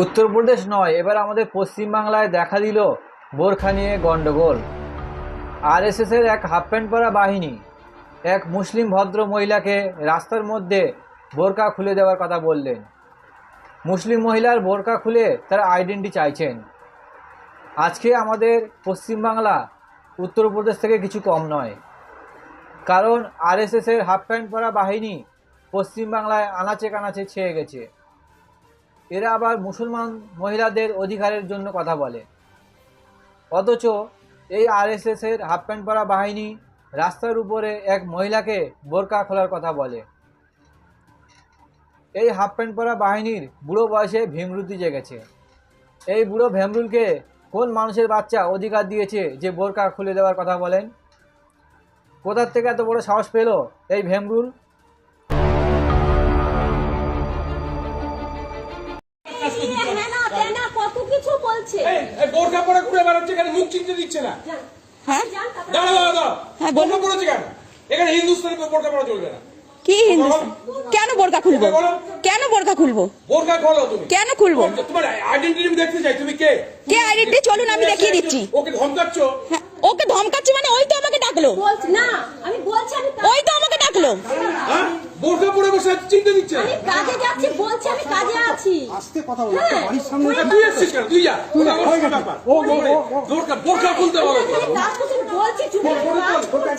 উত্তরপ্রদেশ নয়, এবার আমাদের পশ্চিমবাংলায় দেখা দিল বোরখা নিয়ে গণ্ডগোল আরএসএসের এক হাফ প্যান্ট পরা বাহিনী, এক মুসলিম ভদ্র মহিলাকে রাস্তার মধ্যে বোরকা খুলে দেওয়ার কথা বললেন। মুসলিম মহিলার বোরকা খুলে তার আইডেন্টি চাইছেন। আজকে আমাদের পশ্চিমবাংলা উত্তরপ্রদেশ থেকে কিছু কম নয়, কারণ আরএসএসের হাফ প্যান্ট পরা বাহিনী পশ্চিমবাংলায় আনাচে কানাচে ছেয়ে গেছে। এরা আবার মুসলমান মহিলাদের অধিকারের জন্য কথা বলে। অথচ এই আরএসএসের হাফ প্যান্ট পরা বাহিনী রাস্তার উপরে এক মহিলাকে বোরকা খোলার কথা বলে। এই হাফ প্যান্ট পরা বাহিনীর বুড়ো বয়সে ভীমরুতি জেগেছে। এই বুড়ো ভেমরুলকে কোন মানুষের বাচ্চা অধিকার দিয়েছে যে বোরকা খুলে দেওয়ার কথা বলেন? কোথার থেকে এত বড় সাহস পেল এই ভেমরুল? কিছু বলছে? এই, এই বোরকা পরে ঘুরে বেড়াচ্ছে এখানে মুখ চিনতে দিচ্ছে না। হ্যাঁ? দাঁড়া দাঁড়া দাঁড়া হ্যাঁ, বোরকা পরেছে কেন? এখানে হিন্দুস্তানি বোরকা পরা চলবে না। কি হিন্দুস্তান? কেন বোরকা খুলবো? কেন বোরকা খুলবো? বোরকা খোলো তুমি। কেন খুলবো? তোমার আইডেন্টিটি আমি দেখতে চাই। তুমি কে? কে আইডেন্টি চলুন আমি দেখিয়ে দিচ্ছি। ওকে ধমকাচ্ছ? হ্যাঁ, ওকে ধমকাচ্ছি মানে ওই তো আমাকে ডাকলো। না আমি বলছি আমি ওই তো আমাকে ডাকলো। হ্যাঁ? বোরকা পরে বসে চিনতে দিচ্ছে আমি কাজে যাচ্ছি বলছি আমি কাজে আছি। আস্তে কথা বলো একটা বাড়ির সামনে তুই এসছিস কেন? তুই যা সাথে ব্যাপার। ও, ও, ও, ও। বোরকা বোরকা খুলতে বলো তো। আমি বলছি চুপ করে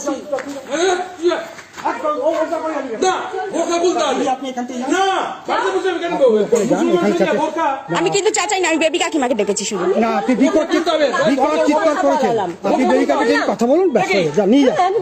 হ্যাঁ, তুই। একদম ও ওটা করে যাবে না বোরকা খুলতে হবে। আপনি এখান থেকে না বাড়িতে বসে আমি কেন বোরকা কিন্তু চাচাই না আমি বেবি কাকিমাকে ডেকেছি শুধু। না আপনি বিকট হবে। বিকট চিৎকার করেছেন। আপনি বেরিকাকে ডেকে কথা বলুন ব্যাস যা নিয়ে যান